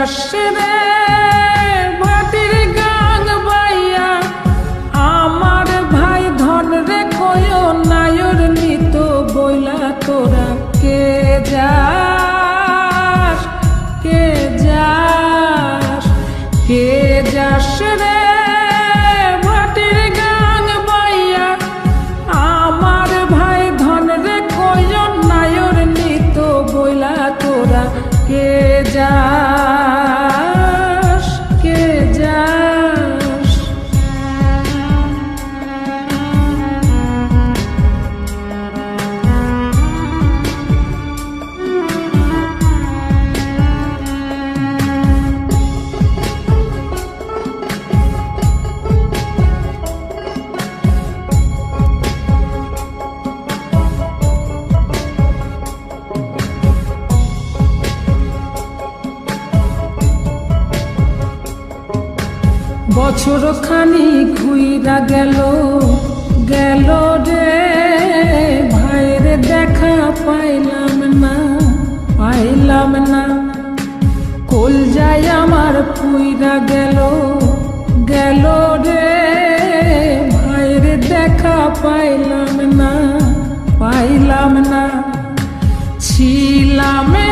jeszcze. বছর খানি ঘুইরা গেল গেল রে। ভাইরে দেখা পাইলাম না পাইলাম না। কল যাই আমার কুইরা গেল গেল রে। ভাইরে দেখা পাইলাম না পাইলাম না। ছিলামে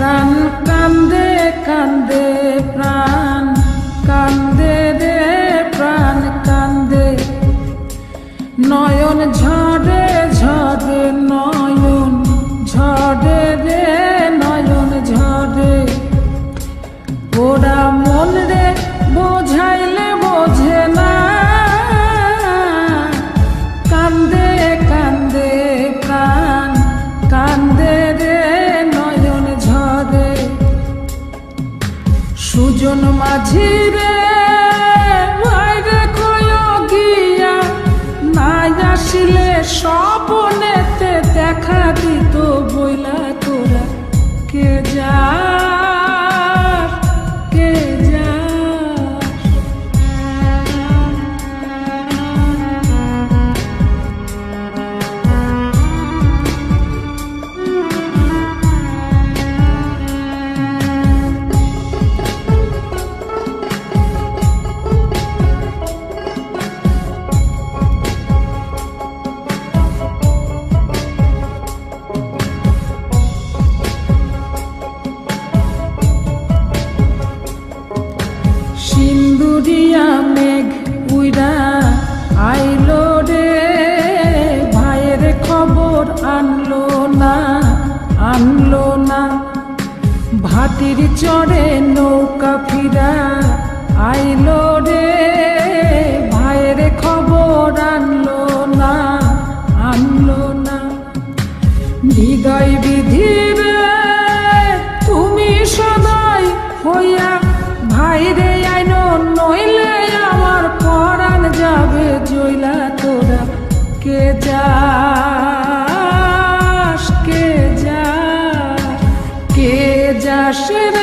প্রাণ কান্দে কান্দে প্রাণ কান্দে রে প্রাণ কান্দে। নয়ন ঝ জন্য মাঝিরে মাটির চড়ে নৌকা ফিরা আইলো রে Russian